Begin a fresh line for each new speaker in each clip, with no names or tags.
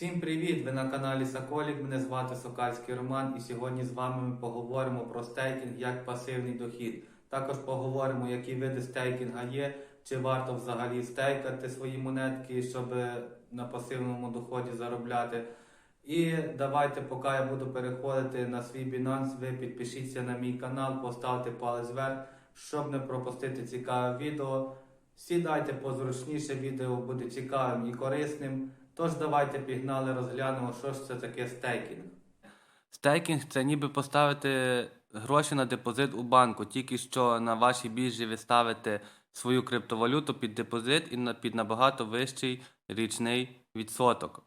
Всім привіт! Ви на каналі Соколік. Мене звати Сокальський Роман, і сьогодні з вами ми поговоримо про стейкінг як пасивний дохід. Також поговоримо, які види стейкінга є, чи варто взагалі стейкати свої монетки, щоб на пасивному доході заробляти. І давайте, поки я буду переходити на свій Binance, ви підпишіться на мій канал, поставте палець вверх, щоб не пропустити цікаве відео. Сідайте позручніше, відео буде цікавим і корисним. Тож давайте пігнали, розглянемо, що ж це таке стейкінг. Стейкінг це ніби поставити гроші на депозит у банку, тільки що на вашій біржі ви ставите свою криптовалюту під депозит і під набагато вищий річний відсоток.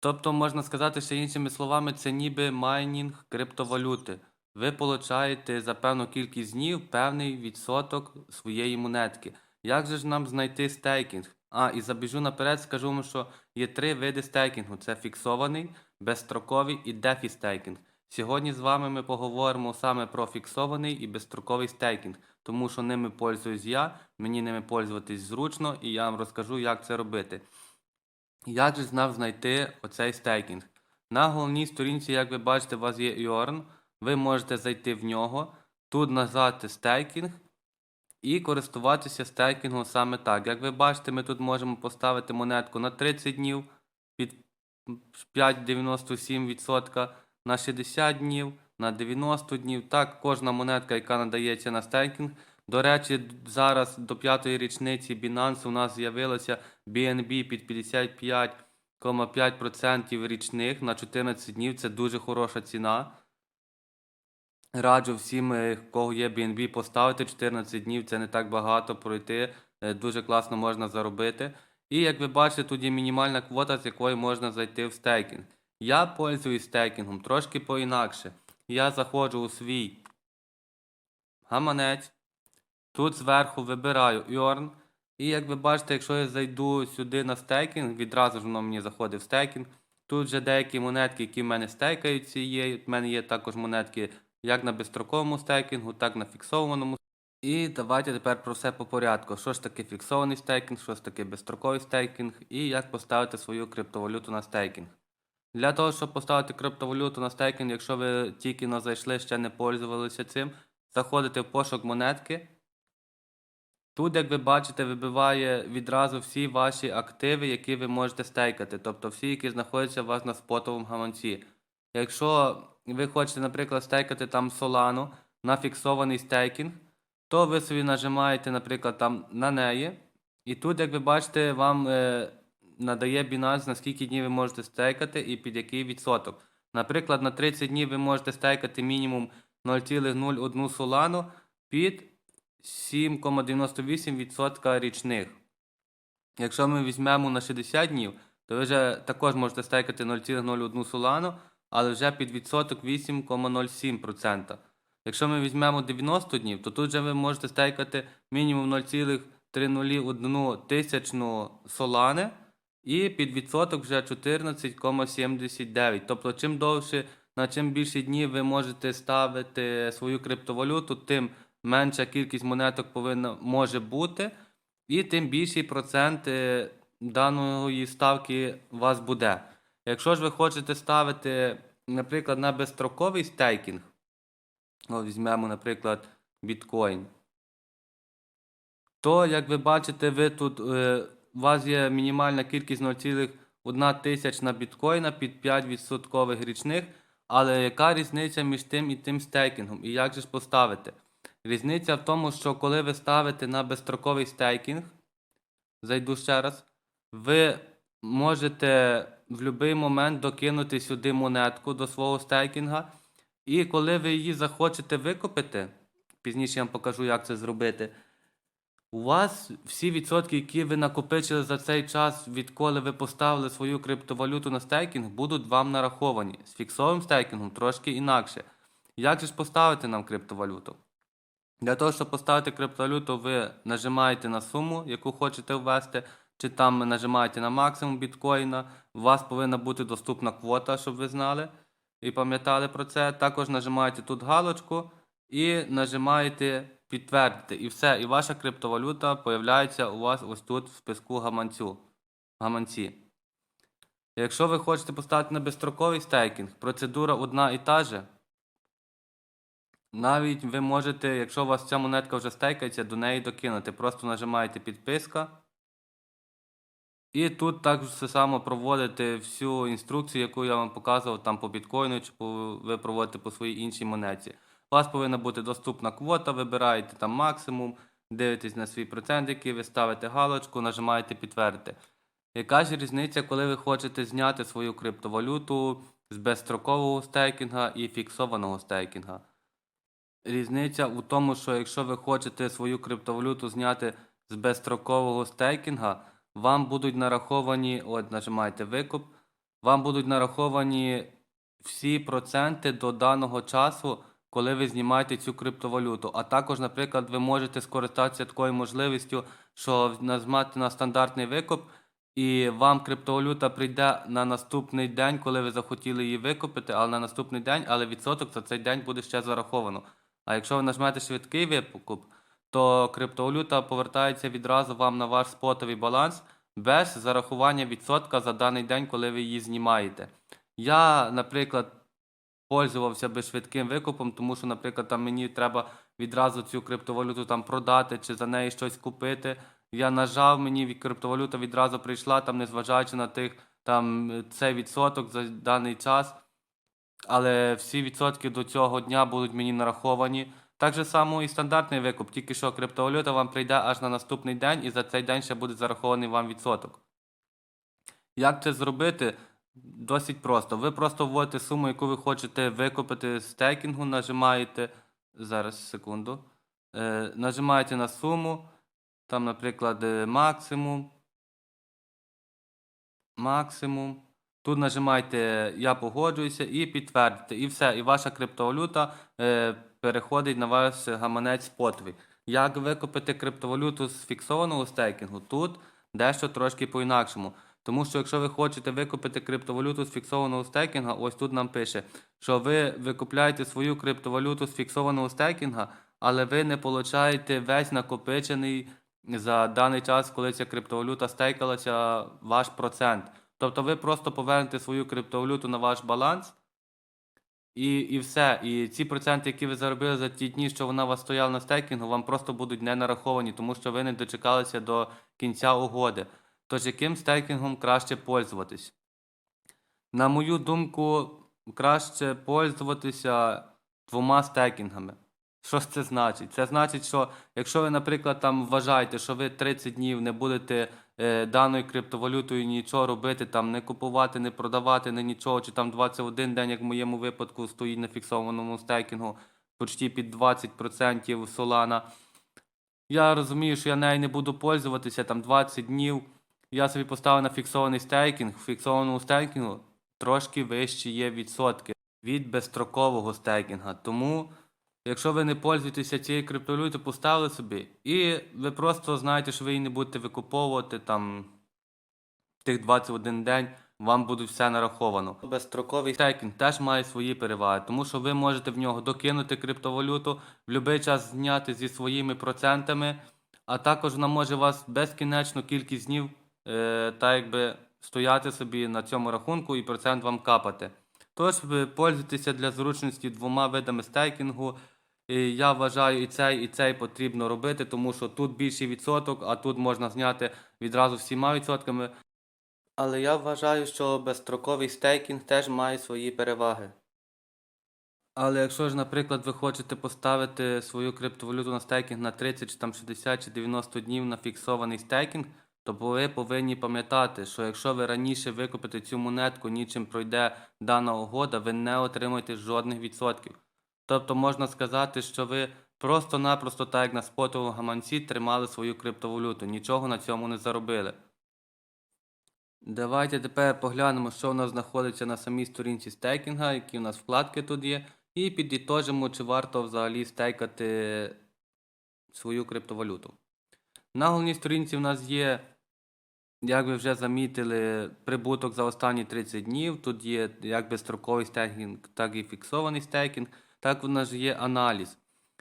Тобто, можна сказати, ще іншими словами, це ніби майнінг криптовалюти. Ви получаєте за певну кількість днів певний відсоток своєї монетки. Як же ж нам знайти стейкінг? А, і забіжу наперед, скажу вам, що є три види стейкінгу: це фіксований, безстроковий і дефі стейкінг. Сьогодні з вами ми поговоримо саме про фіксований і безстроковий стейкінг, тому що ними пользуюсь я, мені ними пользуватись зручно, і я вам розкажу, як це робити. Як же знав знайти оцей стейкінг? На головній сторінці, як ви бачите, у вас є Earn, ви можете зайти в нього, тут нажати стейкінг і користуватися стейкінгом саме так. Як ви бачите, ми тут можемо поставити монетку на 30 днів під 5,97%, на 60 днів, на 90 днів. Так, кожна монетка, яка надається на стейкінг. До речі, зараз до п'ятої річниці Binance у нас з'явилося BNB під 55,5% річних на 14 днів. Це дуже хороша ціна. Раджу всім, е, кого є BNB, поставити 14 днів, це не так багато пройти. е, Дуже класно можна заробити. І як ви бачите, тут є мінімальна квота, з якої можна зайти в стейкінг. Я пользуюсь стейкінгом трошки по-інакше. Я заходжу у свій гаманець. Тут зверху вибираю Earn. І як ви бачите, якщо я зайду сюди на стейкінг, відразу ж воно мені заходить в стейкінг. Тут вже деякі монетки, які в мене стейкаються, є. У мене є також монетки як на безстроковому стейкінгу, так на фіксованому. І давайте тепер про все по порядку. Що ж таке фіксований стейкінг, що ж таке безстроковий стейкінг і як поставити свою криптовалюту на стейкінг. Для того, щоб поставити криптовалюту на стейкінг, якщо ви тільки но зайшли, ще не пользувалися цим, заходите в пошук монетки. Тут, як ви бачите, вибиває відразу всі ваші активи, які ви можете стейкати, тобто всі, які знаходяться у вас на спотовому гаманці. Якщо ви хочете, наприклад, стейкати там Solano на фіксований стейкінг, то ви собі нажимаєте, наприклад, там на неї. І тут, як ви бачите, вам е, надає Binance, на скільки днів ви можете стейкати і під який відсоток. Наприклад, на 30 днів ви можете стейкати мінімум 0,01 Solano під 7,98% річних. Якщо ми візьмемо на 60 днів, то ви вже також можете стейкати 0,01 Solano, але вже під відсоток 8,07%. Якщо ми візьмемо 90 днів, то тут вже ви можете стейкати мінімум 0,301 тисячну Solana і під відсоток вже 14,79. Тобто, чим довше, на чим більше днів ви можете ставити свою криптовалюту, тим менша кількість монеток повинна може бути, і тим більший процент е, даної ставки у вас буде. Якщо ж ви хочете ставити, наприклад, на безстроковий стейкінг, От візьмемо, наприклад, біткоін. То, як ви бачите, ви тут, е, у вас є мінімальна кількість 0,1 тисячна біткоїна під 5% річних. Але яка різниця між тим і тим стейкінгом? І як же ж поставити? Різниця в тому, що коли ви ставите на безстроковий стейкінг, зайду ще раз, ви можете в будь-який момент докинути сюди монетку до свого стейкінга. І коли ви її захочете викупити, пізніше я вам покажу, як це зробити. У вас всі відсотки, які ви накопичили за цей час, відколи ви поставили свою криптовалюту на стейкінг, будуть вам нараховані. З фіксовим стейкінгом трошки інакше. Як же ж поставити нам криптовалюту? Для того, щоб поставити криптовалюту, ви нажимаєте на суму, яку хочете ввести, чи там нажимаєте на максимум біткоїна. У вас повинна бути доступна квота, щоб ви знали і пам'ятали про це. Також нажимаєте тут галочку і нажимаєте підтвердити. І все, і ваша криптовалюта появляється у вас ось тут в списку гаманцю. гаманці. Якщо ви хочете поставити на безстроковий стейкінг, процедура одна і та же. Навіть ви можете, якщо у вас ця монетка вже стейкається, до неї докинути. Просто нажимаєте підписка. І тут так само проводите всю інструкцію, яку я вам показував там по біткоїну, чи по, ви проводите по своїй іншій монеті. У вас повинна бути доступна квота, вибираєте там максимум, дивитесь на свій процент, який ви ставите галочку, нажимаєте підтвердити. Яка ж різниця, коли ви хочете зняти свою криптовалюту з безстрокового стейкінга і фіксованого стейкінга? Різниця у тому, що якщо ви хочете свою криптовалюту зняти з безстрокового стейкінга, вам будуть нараховані, от нажимаєте викуп, вам будуть нараховані всі проценти до даного часу, коли ви знімаєте цю криптовалюту. А також, наприклад, ви можете скористатися такою можливістю, що нажмати на стандартний викуп, і вам криптовалюта прийде на наступний день, коли ви захотіли її викупити, але на наступний день, але відсоток за цей день буде ще зараховано. А якщо ви нажмете швидкий викуп, то криптовалюта повертається відразу вам на ваш спотовий баланс без зарахування відсотка за даний день, коли ви її знімаєте. Я, наприклад, пользувався би швидким викупом, тому що, наприклад, там мені треба відразу цю криптовалюту там продати чи за неї щось купити. Я нажав, мені криптовалюта відразу прийшла, там, незважаючи на тих там цей відсоток за даний час. Але всі відсотки до цього дня будуть мені нараховані. Так же само і стандартний викуп, тільки що криптовалюта вам прийде аж на наступний день, і за цей день ще буде зарахований вам відсоток. Як це зробити? Досить просто. Ви просто вводите суму, яку ви хочете викупити з стейкінгу, нажимаєте. Зараз секунду. Е, нажимаєте на суму. Там, наприклад, е, максимум. Максимум. Тут нажимаєте Я погоджуюся і підтвердите. І все. І ваша криптовалюта е, переходить на ваш гаманець спотовий. Як викупити криптовалюту з фіксованого стейкінгу? Тут дещо трошки по-інакшому. Тому що якщо ви хочете викупити криптовалюту з фіксованого стейкінга, ось тут нам пише, що ви викупляєте свою криптовалюту з фіксованого стейкінга, але ви не получаєте весь накопичений за даний час, коли ця криптовалюта стейкалася, ваш процент. Тобто ви просто повернете свою криптовалюту на ваш баланс. І, і все. І ці проценти, які ви заробили за ті дні, що вона у вас стояла на стейкінгу, вам просто будуть не нараховані, тому що ви не дочекалися до кінця угоди. Тож яким стейкінгом краще пользуватись? На мою думку, краще пользуватися двома стейкінгами. Що це значить? Це значить, що якщо ви, наприклад, там вважаєте, що ви 30 днів не будете даною криптовалютою нічого робити, там не купувати, не продавати, не нічого, чи там 21 день, як в моєму випадку, стоїть на фіксованому стейкінгу, почти під 20% Solana. Я розумію, що я нею не буду пользуватися там 20 днів. Я собі поставив на фіксований стейкінг. В фіксованому стейкінгу трошки вищі є відсотки від безстрокового стейкінга. Тому, якщо ви не пользуєтеся цією криптовалютою, поставили собі, і ви просто знаєте, що ви її не будете викуповувати там тих 21 день, вам буде все нараховано. Безстроковий стейкінг теж має свої переваги, тому що ви можете в нього докинути криптовалюту, в будь-який час зняти зі своїми процентами, а також вона може вас безкінечну кількість днів е, так якби стояти собі на цьому рахунку і процент вам капати. Тож ви пользуйтеся для зручності двома видами стейкінгу. І я вважаю, і цей, і цей потрібно робити, тому що тут більший відсоток, а тут можна зняти відразу всіма відсотками. Але я вважаю, що безстроковий стейкінг теж має свої переваги. Але якщо ж, наприклад, ви хочете поставити свою криптовалюту на стейкінг на 30, чи там 60 чи 90 днів на фіксований стейкінг, то ви повинні пам'ятати, що якщо ви раніше викупите цю монетку, нічим пройде дана угода, ви не отримаєте жодних відсотків. Тобто можна сказати, що ви просто-напросто, так як на спотовому гаманці, тримали свою криптовалюту, нічого на цьому не заробили. Давайте тепер поглянемо, що у нас знаходиться на самій сторінці стейкінга, які у нас вкладки тут є, і підітожимо, чи варто взагалі стейкати свою криптовалюту. На головній сторінці в нас є, як ви вже замітили, прибуток за останні 30 днів. Тут є як безстроковий стейкінг, так і фіксований стейкінг. Так у нас є аналіз.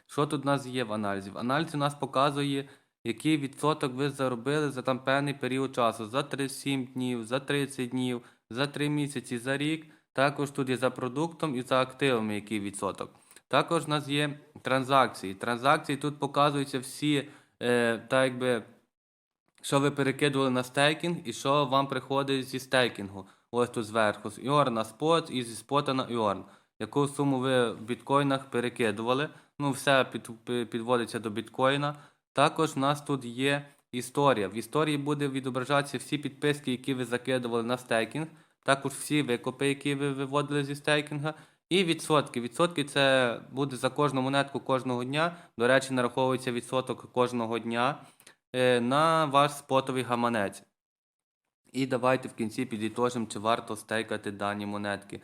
Що тут у нас є в аналізі? В аналізі у нас показує, який відсоток ви заробили за там певний період часу, за 37 днів, за 30 днів, за 3 місяці, за рік. Також тут є за продуктом і за активами, який відсоток. Також у нас є транзакції. Транзакції тут показуються всі, е, так якби, що ви перекидували на стейкінг і що вам приходить зі стейкінгу. Ось тут зверху. З Іор на спот і зі спота на Іорн. Яку суму ви в біткоїнах перекидували. Ну, все під, підводиться до біткоїна. Також в нас тут є історія. В історії буде відображатися всі підписки, які ви закидували на стейкінг. Також всі викупи, які ви виводили зі стейкінга. І відсотки. Відсотки це буде за кожну монетку кожного дня. До речі, нараховується відсоток кожного дня е, на ваш спотовий гаманець. І давайте в кінці підітожимо, чи варто стейкати дані монетки.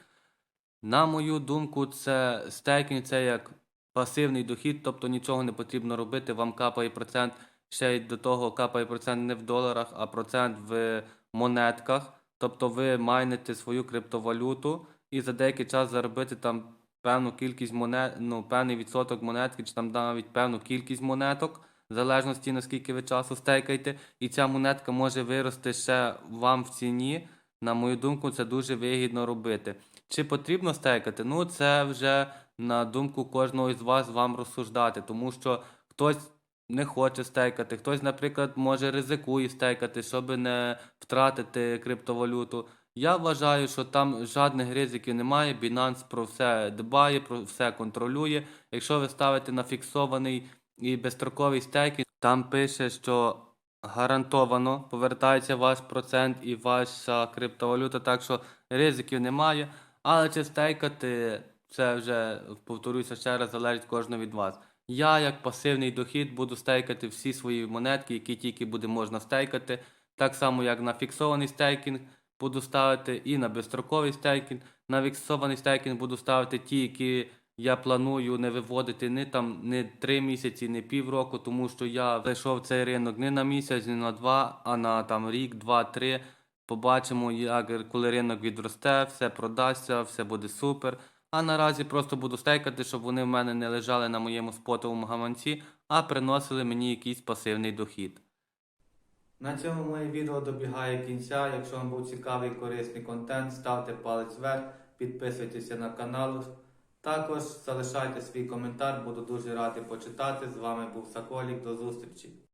На мою думку, це стейкінг це як пасивний дохід, тобто нічого не потрібно робити, вам капає процент, ще й до того капає процент не в доларах, а процент в монетках. Тобто ви майните свою криптовалюту і за деякий час заробити там певну кількість монет, ну, певний відсоток монетки, чи там навіть певну кількість монеток, в залежності наскільки ви часу стейкаєте, і ця монетка може вирости ще вам в ціні. На мою думку, це дуже вигідно робити. Чи потрібно стейкати? Ну, це вже на думку кожного із вас вам розсуждати, тому що хтось не хоче стейкати, хтось, наприклад, може ризикує стейкати, щоб не втратити криптовалюту. Я вважаю, що там жодних ризиків немає. Binance про все дбає, про все контролює. Якщо ви ставите на фіксований і безстроковий стейкінг, там пише, що гарантовано повертається ваш процент і ваша криптовалюта, так що ризиків немає. Але чи стейкати, це вже повторюся ще раз, залежить кожного від вас. Я, як пасивний дохід, буду стейкати всі свої монетки, які тільки буде можна стейкати. Так само, як на фіксований стейкінг буду ставити, і на безстроковий стейкінг. На фіксований стейкінг буду ставити ті, які я планую не виводити не там не 3 місяці, не півроку, тому що я зайшов в цей ринок не на місяць, не на два, а на там рік, два, три. Побачимо, як коли ринок відросте, все продасться, все буде супер. А наразі просто буду стейкати, щоб вони в мене не лежали на моєму спотовому гаманці, а приносили мені якийсь пасивний дохід. На цьому моє відео добігає кінця. Якщо вам був цікавий і корисний контент, ставте палець вверх, підписуйтеся на канал. Також залишайте свій коментар, буду дуже радий почитати. З вами був Соколік. До зустрічі!